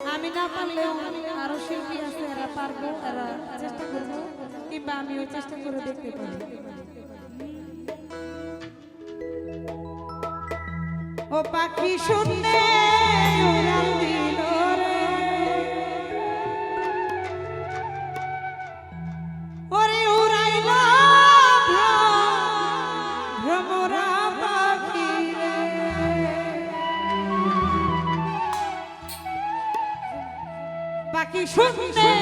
আমি না পারলেও আরও শিল্পী আছে, এরা পারব, এরা চেষ্টা করব, কিংবা আমিও চেষ্টা করে দেখতে পারি। ও পাখি শুনতে পাখি শুনতে উড়াল দিল রে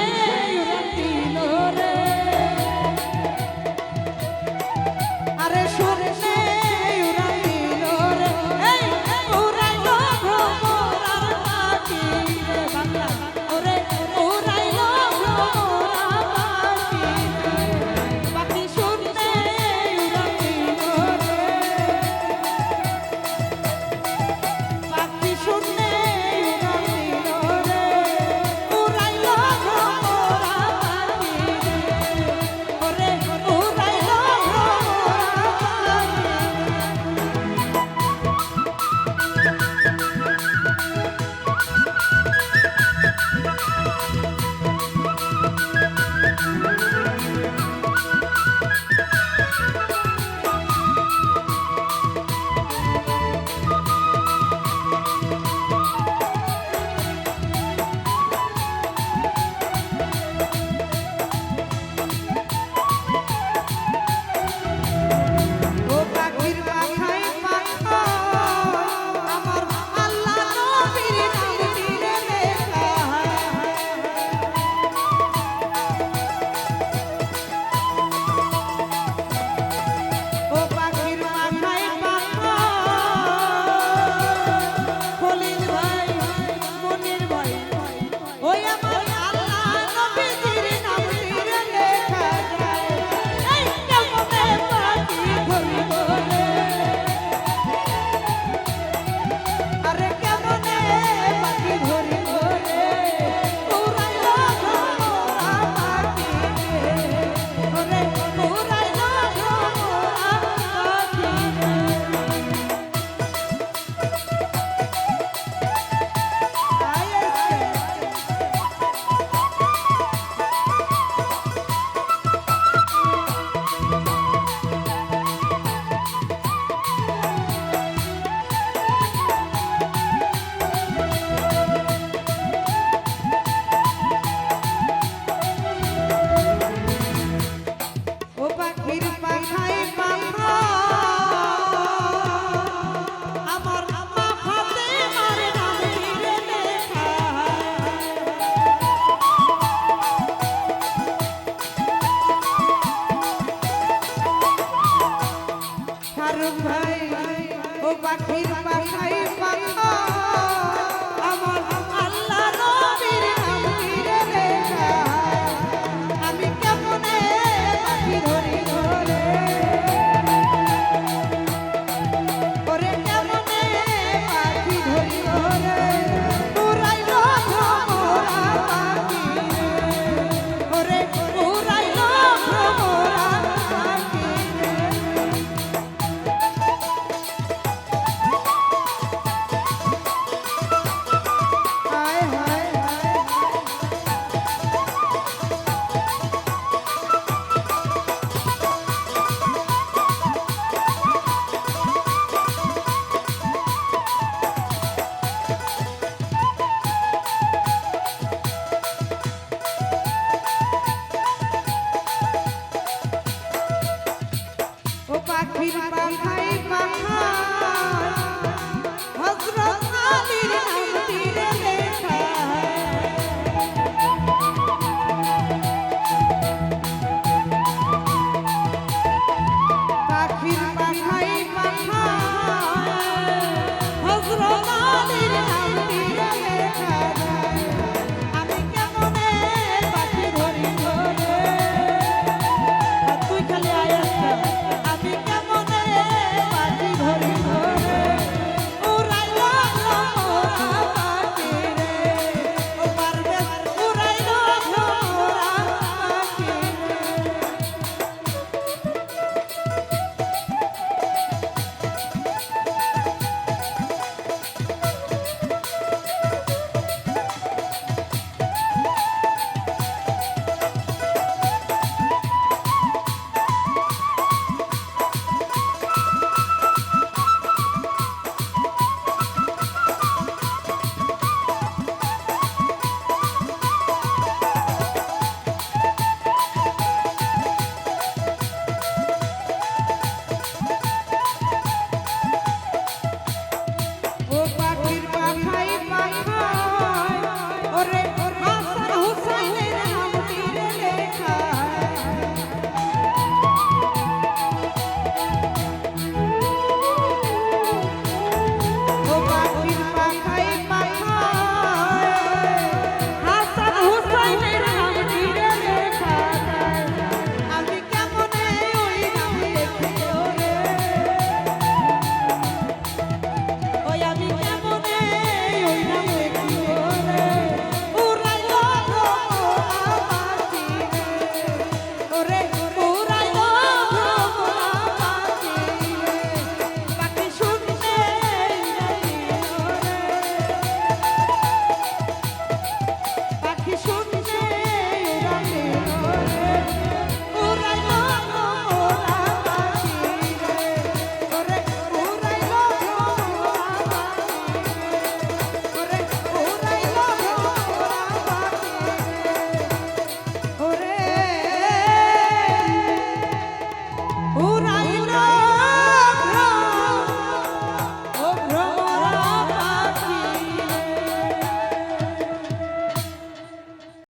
পাখাই পাখা